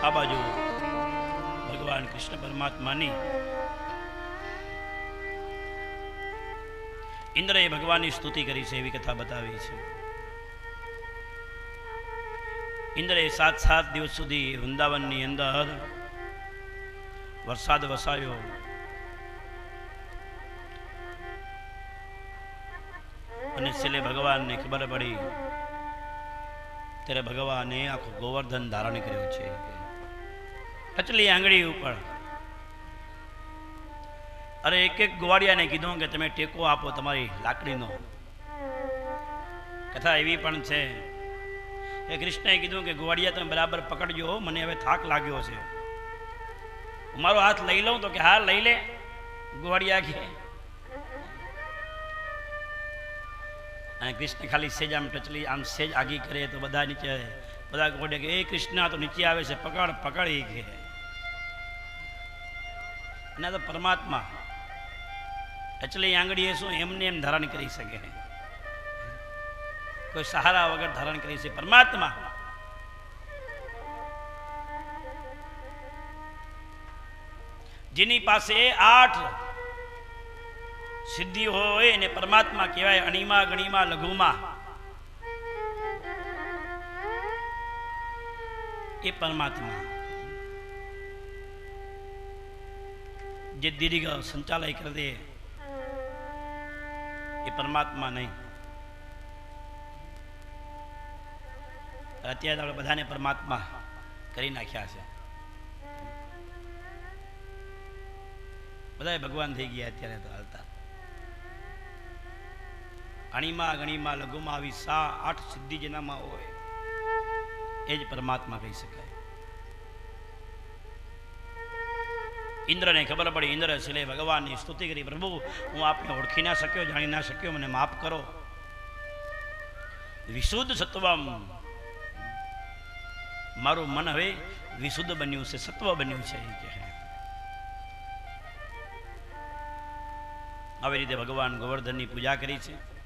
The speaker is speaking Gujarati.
આ બાજુ ભગવાન કૃષ્ણ પરમાત્માની ઇન્દ્રએ ભગવાનની સ્તુતિ કરી છે એવી કથા બતાવી છે. ઇન્દ્રએ સાત સાત દિવસ સુધી વૃંદાવનની અંદર વરસાદ વસાયો અને છેલ્લે ભગવાનને ખબર પડી, ત્યારે ભગવાને આખું ગોવર્ધન ધારણ કર્યું છે. ટચલી આંગળી ઉપર. અરે એક એક ગોવાડિયાને કીધું કે તમે ટેકો આપો તમારી લાકડીનો. કથા એવી પણ છે. કે કૃષ્ણએ કીધું કે ગોવાડિયા તમે બરાબર પકડજો, મને હવે થાક લાગ્યો છે. હું મારો હાથ લઈ લઉં તો કે હા, લઈ લે. ગોવાડિયા કે. અને કૃષ્ણ ખાલી સેજ આમ ટચલી, આમ સેજ આગી કરે તો બધા નીચે બધા ગોડે કે એ કૃષ્ણ તો નીચે આવે છે, પકડ પકડ એ કે અને તો પરમાત્મા, એટલે આંગળી એ શું, એમને એમ ધારણ કરી શકે. કોઈ સહારા વગર ધારણ કરી છે પરમાત્મા, જેની પાસે આઠ સિદ્ધિ હોય એને પરમાત્મા કહેવાય, અણીમાં, ગણીમાં, લઘુમાં. એ પરમાત્મા. જે દીર્ઘ સંચાલય કરી દે, એ પરમાત્મા નહીં. અત્યારે આપણે બધાને પરમાત્મા કરી નાખ્યા છે. બધા ભગવાન થઈ ગયા અત્યારે તો હાલતા. અણીમાં ગણીમાં લઘુમાં આવી સા આઠ સિદ્ધિ જેનામાં હોય. એ જ પરમાત્મા કહી શકાય. ઇન્દ્રને ખબર પડી, ઇન્દ્ર છેલ્લે ભગવાનની સ્તુતિ કરી, પ્રભુ, હું આપને ઓળખી ના શક્યો, જાણી ના શક્યો, મને માફ કરો. વિશુદ્ધ સત્વમ. મારું મન હવે વિશુદ્ધ બન્યું છે, સત્વ બન્યું છે આવી રીતે ભગવાન ગોવર્ધનની પૂજા કરી છે.